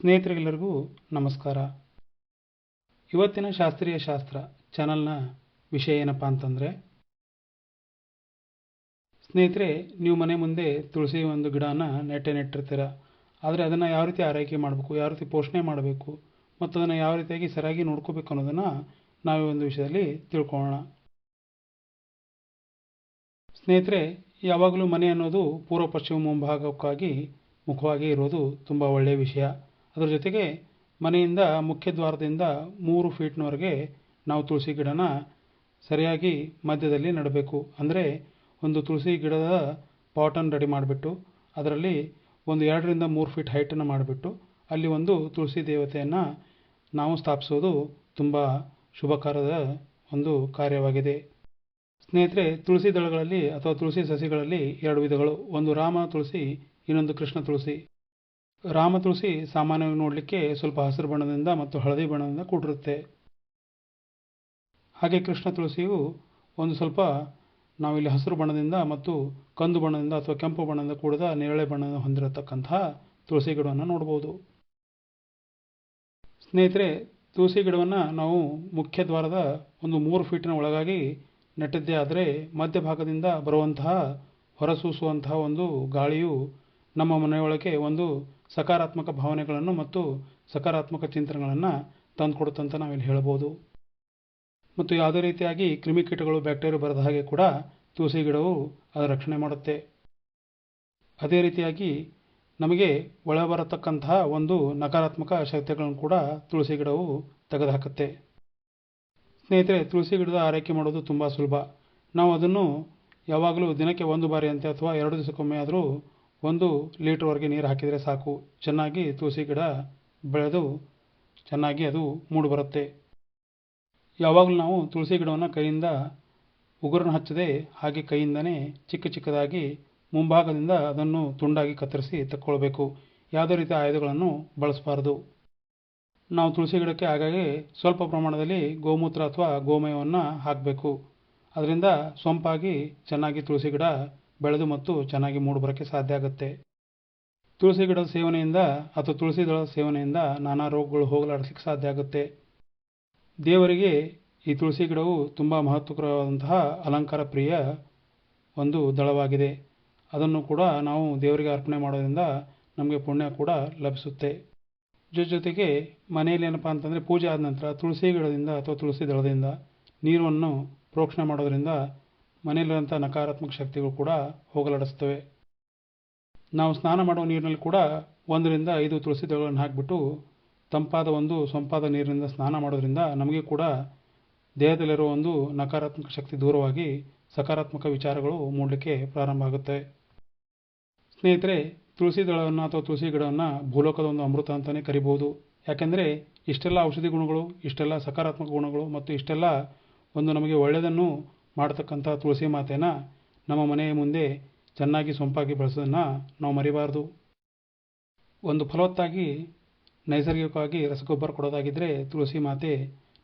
ಸ್ನೇಹಿತರಿಗೆಲ್ಲರಿಗೂ ನಮಸ್ಕಾರ. ಇವತ್ತಿನ ಶಾಸ್ತ್ರೀಯ ಶಾಸ್ತ್ರ ಚಾನಲ್ನ ವಿಷಯ ಏನಪ್ಪ ಅಂತಂದರೆ, ಸ್ನೇಹಿತರೆ, ನೀವು ಮನೆ ಮುಂದೆ ತುಳಸಿ ಒಂದು ಗಿಡನ ನೆಟ್ಟೆ ನೆಟ್ಟಿರ್ತೀರ, ಆದರೆ ಅದನ್ನು ಯಾವ ರೀತಿ ಆರೈಕೆ ಮಾಡಬೇಕು, ಯಾವ ರೀತಿ ಪೋಷಣೆ ಮಾಡಬೇಕು, ಮತ್ತು ಅದನ್ನು ಯಾವ ರೀತಿಯಾಗಿ ಸರಿಯಾಗಿ ನೋಡ್ಕೋಬೇಕು ಅನ್ನೋದನ್ನು ನಾವು ಒಂದು ವಿಷಯದಲ್ಲಿ ತಿಳ್ಕೊಳ್ಳೋಣ. ಸ್ನೇಹಿತರೆ, ಯಾವಾಗಲೂ ಮನೆ ಅನ್ನೋದು ಪೂರ್ವ ಪಶ್ಚಿಮ ಮುಂಭಾಗಕ್ಕಾಗಿ ಮುಖವಾಗಿ ಇರೋದು ತುಂಬ ಒಳ್ಳೆಯ ವಿಷಯ. ಅದರ ಜೊತೆಗೆ ಮನೆಯಿಂದ ಮುಖ್ಯ ದ್ವಾರದಿಂದ ಮೂರು ಫೀಟ್ನವರೆಗೆ ನಾವು ತುಳಸಿ ಗಿಡನ ಸರಿಯಾಗಿ ಮಧ್ಯದಲ್ಲಿ ನೆಡಬೇಕು. ಅಂದರೆ ಒಂದು ತುಳಸಿ ಗಿಡದ ಪಾಟನ್ನು ರೆಡಿ ಮಾಡಿಬಿಟ್ಟು ಅದರಲ್ಲಿ ಒಂದು ಎರಡರಿಂದ ಮೂರು ಫೀಟ್ ಹೈಟನ್ನು ಮಾಡಿಬಿಟ್ಟು ಅಲ್ಲಿ ಒಂದು ತುಳಸಿ ದೇವತೆಯನ್ನು ನಾವು ಸ್ಥಾಪಿಸೋದು ತುಂಬ ಶುಭಕಾರದ ಒಂದು ಕಾರ್ಯವಾಗಿದೆ. ಸ್ನೇಹಿತರೆ, ತುಳಸಿ ದಳಗಳಲ್ಲಿ ಅಥವಾ ತುಳಸಿ ಸಸಿಗಳಲ್ಲಿ ಎರಡು ವಿಧಗಳು. ಒಂದು ರಾಮ ತುಳಸಿ, ಇನ್ನೊಂದು ಕೃಷ್ಣ ತುಳಸಿ. ರಾಮ ತುಳಸಿ ಸಾಮಾನ್ಯವಾಗಿ ನೋಡಲಿಕ್ಕೆ ಸ್ವಲ್ಪ ಹಸಿರು ಬಣ್ಣದಿಂದ ಮತ್ತು ಹಳದಿ ಬಣ್ಣದಿಂದ ಕೂಡಿರುತ್ತೆ. ಹಾಗೆ ಕೃಷ್ಣ ತುಳಸಿಯು ಒಂದು ಸ್ವಲ್ಪ ನಾವಿಲ್ಲಿ ಹಸಿರು ಬಣ್ಣದಿಂದ ಮತ್ತು ಕಂದು ಬಣ್ಣದಿಂದ ಅಥವಾ ಕೆಂಪು ಬಣ್ಣದಿಂದ ಕೂಡಿದ ನೇರಳೆ ಬಣ್ಣದಿಂದ ಹೊಂದಿರತಕ್ಕಂತಹ ತುಳಸಿ ಗಿಡವನ್ನು ನೋಡ್ಬೋದು. ಸ್ನೇಹಿತರೆ, ತುಳಸಿ ಗಿಡವನ್ನು ನಾವು ಮುಖ್ಯ ದ್ವಾರದ ಒಂದು ಮೂರು ಫೀಟಿನ ಒಳಗಾಗಿ ನೆಟ್ಟಿದ್ದೇ ಆದರೆ ಮಧ್ಯಭಾಗದಿಂದ ಬರುವಂತಹ ಹೊರಸೂಸುವಂತಹ ಒಂದು ಗಾಳಿಯು ನಮ್ಮ ಮನೆಯೊಳಗೆ ಒಂದು ಸಕಾರಾತ್ಮಕ ಭಾವನೆಗಳನ್ನು ಮತ್ತು ಸಕಾರಾತ್ಮಕ ಚಿಂತನೆಗಳನ್ನು ತಂದುಕೊಡುತ್ತಂತ ನಾವಿಲ್ಲಿ ಹೇಳ್ಬೋದು. ಮತ್ತು ಯಾವುದೇ ರೀತಿಯಾಗಿ ಕ್ರಿಮಿಕೀಟಗಳು ಬ್ಯಾಕ್ಟೀರಿಯಾ ಬರದ ಹಾಗೆ ಕೂಡ ತುಳಸಿ ಗಿಡವು ಅದರ ರಕ್ಷಣೆ ಮಾಡುತ್ತೆ. ಅದೇ ರೀತಿಯಾಗಿ ನಮಗೆ ಒಳ ಬರತಕ್ಕಂತಹ ಒಂದು ನಕಾರಾತ್ಮಕ ಶಕ್ತಿಗಳನ್ನು ಕೂಡ ತುಳಸಿ ಗಿಡವು ತೆಗೆದುಹಾಕುತ್ತೆ. ಸ್ನೇಹಿತರೆ, ತುಳಸಿ ಗಿಡದ ಆರೈಕೆ ಮಾಡೋದು ತುಂಬ ಸುಲಭ. ನಾವು ಅದನ್ನು ಯಾವಾಗಲೂ ದಿನಕ್ಕೆ ಒಂದು ಬಾರಿ ಅಂತೆ ಅಥವಾ ಎರಡು ದಿವಸಕ್ಕೊಮ್ಮೆ ಆದರೂ ಒಂದು ಲೀಟ್ರ್ವರೆಗೆ ನೀರು ಹಾಕಿದರೆ ಸಾಕು. ಚೆನ್ನಾಗಿ ತುಳಸಿ ಗಿಡ ಬೆಳೆದು ಚೆನ್ನಾಗಿ ಅದು ಮೂಡಿ ಬರುತ್ತೆ. ಯಾವಾಗಲೂ ನಾವು ತುಳಸಿ ಗಿಡವನ್ನು ಕೈಯಿಂದ ಉಗುರನ್ನು ಹಚ್ಚದೆ ಹಾಗೆ ಕೈಯಿಂದನೇ ಚಿಕ್ಕ ಚಿಕ್ಕದಾಗಿ ಮುಂಭಾಗದಿಂದ ಅದನ್ನು ತುಂಡಾಗಿ ಕತ್ತರಿಸಿ ತಕ್ಕೊಳ್ಬೇಕು. ಯಾವುದೇ ರೀತಿಯ ಆಯುಧಗಳನ್ನು ಬಳಸಬಾರ್ದು. ನಾವು ತುಳಸಿ ಗಿಡಕ್ಕೆ ಹಾಗಾಗಿ ಸ್ವಲ್ಪ ಪ್ರಮಾಣದಲ್ಲಿ ಗೋಮೂತ್ರ ಅಥವಾ ಗೋಮಯವನ್ನು ಹಾಕಬೇಕು. ಅದರಿಂದ ಸೊಂಪಾಗಿ ಚೆನ್ನಾಗಿ ತುಳಸಿ ಗಿಡ ಬೆಳೆದು ಮತ್ತು ಚೆನ್ನಾಗಿ ಮೂಡಿಬರೋಕ್ಕೆ ಸಾಧ್ಯ ಆಗುತ್ತೆ. ತುಳಸಿ ಗಿಡದ ಸೇವನೆಯಿಂದ ಅಥವಾ ತುಳಸಿ ದಳದ ಸೇವನೆಯಿಂದ ನಾನಾ ರೋಗಗಳು ಹೋಗಲಾಡಿಸ್ಲಿಕ್ಕೆ ಸಾಧ್ಯ ಆಗುತ್ತೆ. ದೇವರಿಗೆ ಈ ತುಳಸಿ ಗಿಡವು ತುಂಬ ಮಹತ್ವಕರವಾದಂತಹ ಅಲಂಕಾರ ಪ್ರಿಯ ಒಂದು ದಳವಾಗಿದೆ. ಅದನ್ನು ಕೂಡ ನಾವು ದೇವರಿಗೆ ಅರ್ಪಣೆ ಮಾಡೋದ್ರಿಂದ ನಮಗೆ ಪುಣ್ಯ ಕೂಡ ಲಭಿಸುತ್ತೆ. ಜೊ ಜೊತೆಗೆ ಮನೆಯಲ್ಲಿ ಏನಪ್ಪ ಅಂತಂದರೆ ಪೂಜೆ ಆದ ನಂತರ ತುಳಸಿ ಗಿಡದಿಂದ ಅಥವಾ ತುಳಸಿ ದಳದಿಂದ ನೀರನ್ನು ಪ್ರೋಕ್ಷಣೆ ಮಾಡೋದ್ರಿಂದ ಮನೆಯಲ್ಲಿರುವಂಥ ನಕಾರಾತ್ಮಕ ಶಕ್ತಿಗಳು ಕೂಡ ಹೋಗಲಾಡಿಸ್ತವೆ. ನಾವು ಸ್ನಾನ ಮಾಡುವ ನೀರಿನಲ್ಲಿ ಕೂಡ ಒಂದರಿಂದ ಐದು ತುಳಸಿ ದಳಗಳನ್ನು ಹಾಕಿಬಿಟ್ಟು ತಂಪಾದ ಒಂದು ಸೊಂಪಾದ ನೀರಿನಿಂದ ಸ್ನಾನ ಮಾಡೋದ್ರಿಂದ ನಮಗೆ ಕೂಡ ದೇಹದಲ್ಲಿರುವ ಒಂದು ನಕಾರಾತ್ಮಕ ಶಕ್ತಿ ದೂರವಾಗಿ ಸಕಾರಾತ್ಮಕ ವಿಚಾರಗಳು ಮೂಡಲಿಕ್ಕೆ ಪ್ರಾರಂಭ ಆಗುತ್ತೆ. ಸ್ನೇಹಿತರೆ, ತುಳಸಿ ದಳವನ್ನು ಅಥವಾ ತುಳಸಿ ಗಿಡವನ್ನು ಭೂಲೋಕದ ಒಂದು ಅಮೃತ ಅಂತಲೇ ಕರಿಬೋದು ಯಾಕೆಂದರೆ ಇಷ್ಟೆಲ್ಲ ಔಷಧಿ ಗುಣಗಳು, ಇಷ್ಟೆಲ್ಲ ಸಕಾರಾತ್ಮಕ ಗುಣಗಳು ಮತ್ತು ಇಷ್ಟೆಲ್ಲ ಒಂದು ನಮಗೆ ಒಳ್ಳೆಯದನ್ನು ಮಾಡತಕ್ಕಂಥ ತುಳಸಿ ಮಾತೆನ ನಮ್ಮ ಮನೆಯ ಮುಂದೆ ಚೆನ್ನಾಗಿ ಸೊಂಪಾಗಿ ಬೆಳೆಸೋದನ್ನು ನಾವು ಮರಿಬಾರ್ದು. ಒಂದು ಫಲವತ್ತಾಗಿ, ನೈಸರ್ಗಿಕವಾಗಿ ರಸಗೊಬ್ಬರ ಕೊಡೋದಾಗಿದ್ದರೆ ತುಳಸಿ ಮಾತೆ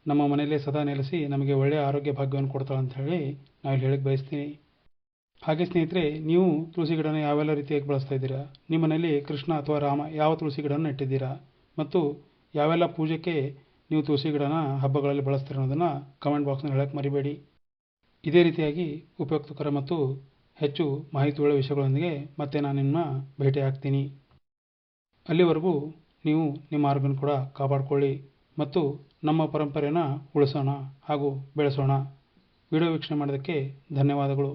ನಮ್ಮ ಮನೆಯಲ್ಲೇ ಸದಾ ನೆಲೆಸಿ ನಮಗೆ ಒಳ್ಳೆಯ ಆರೋಗ್ಯ ಭಾಗ್ಯವನ್ನು ಕೊಡ್ತಾಳೆ ಅಂತ ಹೇಳಿ ಇಲ್ಲಿ ಹೇಳಕ್ಕೆ ಬಯಸ್ತೀನಿ. ಹಾಗೆ ಸ್ನೇಹಿತರೆ, ನೀವು ತುಳಸಿ ಗಿಡನ ಯಾವೆಲ್ಲ ರೀತಿಯಾಗಿ ಬಳಸ್ತಾ ಇದ್ದೀರಾ? ನಿಮ್ಮ ಮನೆಯಲ್ಲಿ ಕೃಷ್ಣ ಅಥವಾ ರಾಮ ಯಾವ ತುಳಸಿ ಗಿಡನ ಇಟ್ಟಿದ್ದೀರಾ ಮತ್ತು ಯಾವೆಲ್ಲ ಪೂಜೆಗೆ ನೀವು ತುಳಸಿ ಗಿಡನ ಹಬ್ಬಗಳಲ್ಲಿ ಬಳಸ್ತೀರ ಅನ್ನೋದನ್ನು ಕಮೆಂಟ್ ಬಾಕ್ಸ್ನಲ್ಲಿ ಹೇಳಕ್ಕೆ ಮರಿಬೇಡಿ. ಇದೇ ರೀತಿಯಾಗಿ ಉಪಯುಕ್ತಕರ ಮತ್ತು ಹೆಚ್ಚು ಮಾಹಿತಿಯುಳ್ಳ ವಿಷಯಗಳೊಂದಿಗೆ ಮತ್ತೆ ನಾನು ನಿಮ್ಮ ಭೇಟಿ ಆಗ್ತೀನಿ ಅಲ್ಲಿವರೆಗೂ ನೀವು ನಿಮ್ಮ ಆರೋಗ್ಯನ ಕೂಡ ಕಾಪಾಡಿಕೊಳ್ಳಿ ಮತ್ತು ನಮ್ಮ ಪರಂಪರೆಯನ್ನು ಉಳಿಸೋಣ ಹಾಗೂ ಬೆಳೆಸೋಣ. ವಿಡಿಯೋ ವೀಕ್ಷಣೆ ಮಾಡೋದಕ್ಕೆ ಧನ್ಯವಾದಗಳು.